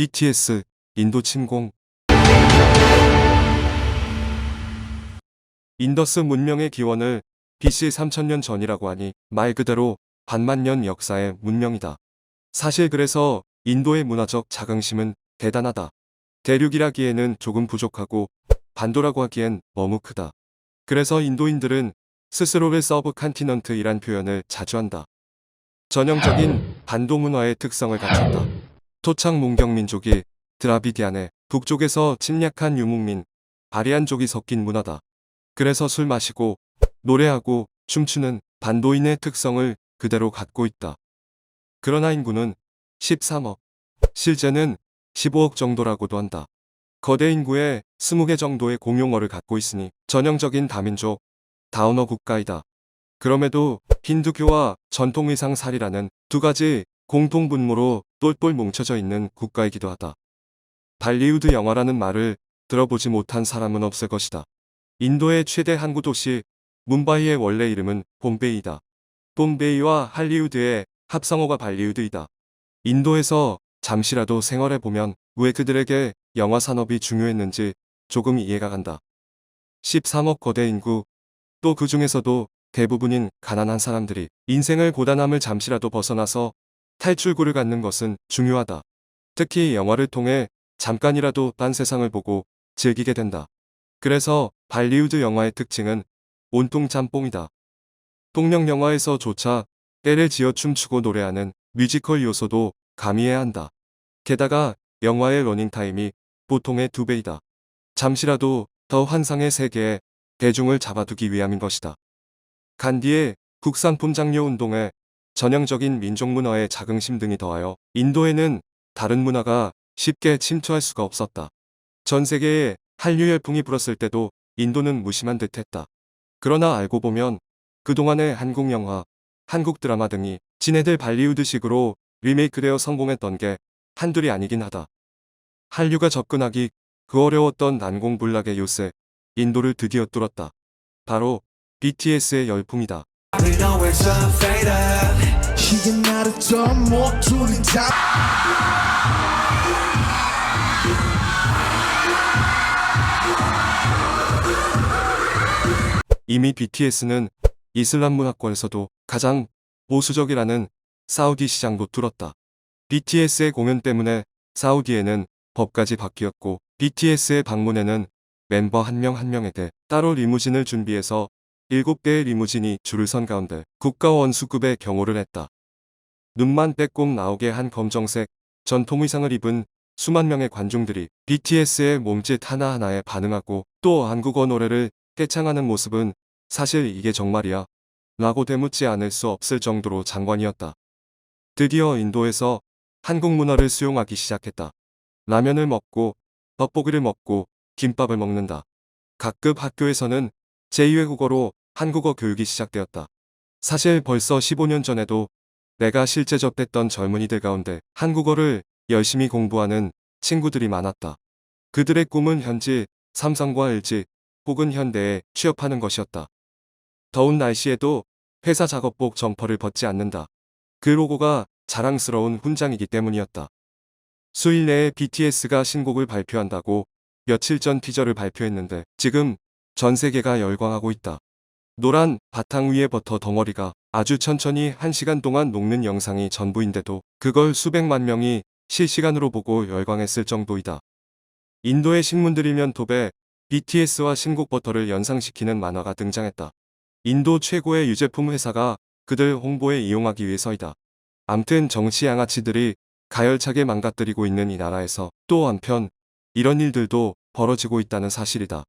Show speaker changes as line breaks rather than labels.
BTS 인도 침공 인더스 문명의 기원을 BC 3000년 전이라고 하니 말 그대로 반만 년 역사의 문명이다. 사실 그래서 인도의 문화적 자긍심은 대단하다. 대륙이라기에는 조금 부족하고 반도라고 하기엔 너무 크다. 그래서 인도인들은 스스로를 서브 컨티넌트이란 표현을 자주 한다. 전형적인 반도 문화의 특성을 갖췄다. 토착 문경 민족이 드라비디안의 북쪽에서 침략한 유목민, 아리안족이 섞인 문화다. 그래서 술 마시고 노래하고 춤추는 반도인의 특성을 그대로 갖고 있다. 그러나 인구는 13억, 실제는 15억 정도라고도 한다. 거대 인구의 20개 정도의 공용어를 갖고 있으니 전형적인 다민족, 다운어 국가이다. 그럼에도 힌두교와 전통의상 살이라는 두 가지 공통분모로 똘똘 뭉쳐져 있는 국가이기도 하다. 발리우드 영화라는 말을 들어보지 못한 사람은 없을 것이다. 인도의 최대 항구 도시 뭄바이의 원래 이름은 봄베이다. 봄베이와 할리우드의 합성어가 발리우드이다. 인도에서 잠시라도 생활해 보면 왜 그들에게 영화 산업이 중요했는지 조금 이해가 간다. 13억 거대 인구, 또 그 중에서도 대부분인 가난한 사람들이 인생을 고단함을 잠시라도 벗어나서 탈출구를 갖는 것은 중요하다. 특히 영화를 통해 잠깐이라도 딴 세상을 보고 즐기게 된다. 그래서 발리우드 영화의 특징은 온통 짬뽕이다. 동명 영화에서조차 때를 지어 춤추고 노래하는 뮤지컬 요소도 가미해야 한다. 게다가 영화의 러닝타임이 보통의 두 배이다. 잠시라도 더 환상의 세계에 대중을 잡아두기 위함인 것이다. 간디의 국산품 장려 운동에 전형적인 민족 문화의 자긍심 등이 더하여 인도에는 다른 문화가 쉽게 침투할 수가 없었다. 전 세계에 한류 열풍이 불었을 때도 인도는 무심한 듯 했다. 그러나 알고 보면 그동안의 한국 영화, 한국 드라마 등이 지네들 발리우드식으로 리메이크되어 성공했던 게 한둘이 아니긴 하다. 한류가 접근하기 그 어려웠던 난공불락의 요새, 인도를 드디어 뚫었다. 바로 BTS의 열풍이다.
We know it's unfaded.
시계 나를 더 모두를 다
이미 BTS는 이슬람 문화권에서도 가장 보수적이라는 사우디 시장도 뚫었다. BTS의 공연 때문에 사우디에는 법까지 바뀌었고 BTS의 방문에는 멤버 한 명한 명에게 따로 리무진을 준비해서 7대의 리무진이 줄을 선 가운데 국가원수급의 경호를 했다. 눈만 빼꼼 나오게 한 검정색 전통 의상을 입은 수만 명의 관중들이 BTS의 몸짓 하나하나에 반응하고 또 한국어 노래를 떼창하는 모습은 사실 이게 정말이야 라고 되묻지 않을 수 없을 정도로 장관이었다. 드디어 인도에서 한국 문화를 수용하기 시작했다. 라면을 먹고 떡볶이를 먹고 김밥을 먹는다. 각급 학교에서는 제2외국어로 한국어 교육이 시작되었다. 사실 벌써 15년 전에도 내가 실제 접했던 젊은이들 가운데 한국어를 열심히 공부하는 친구들이 많았다. 그들의 꿈은 현지 삼성과 LG 혹은 현대에 취업하는 것이었다. 더운 날씨에도 회사 작업복 점퍼를 벗지 않는다. 그 로고가 자랑스러운 훈장이기 때문이었다. 수일 내에 BTS가 신곡을 발표한다고 며칠 전 티저를 발표했는데 지금 전 세계가 열광하고 있다. 노란 바탕 위에 버터 덩어리가 아주 천천히 한 시간 동안 녹는 영상이 전부인데도 그걸 수백만 명이 실시간으로 보고 열광했을 정도이다. 인도의 신문들이면 톱에 BTS와 신곡 버터를 연상시키는 만화가 등장했다. 인도 최고의 유제품 회사가 그들 홍보에 이용하기 위해서이다. 암튼 정치 양아치들이 가열차게 망가뜨리고 있는 이 나라에서 또 한편 이런 일들도 벌어지고 있다는 사실이다.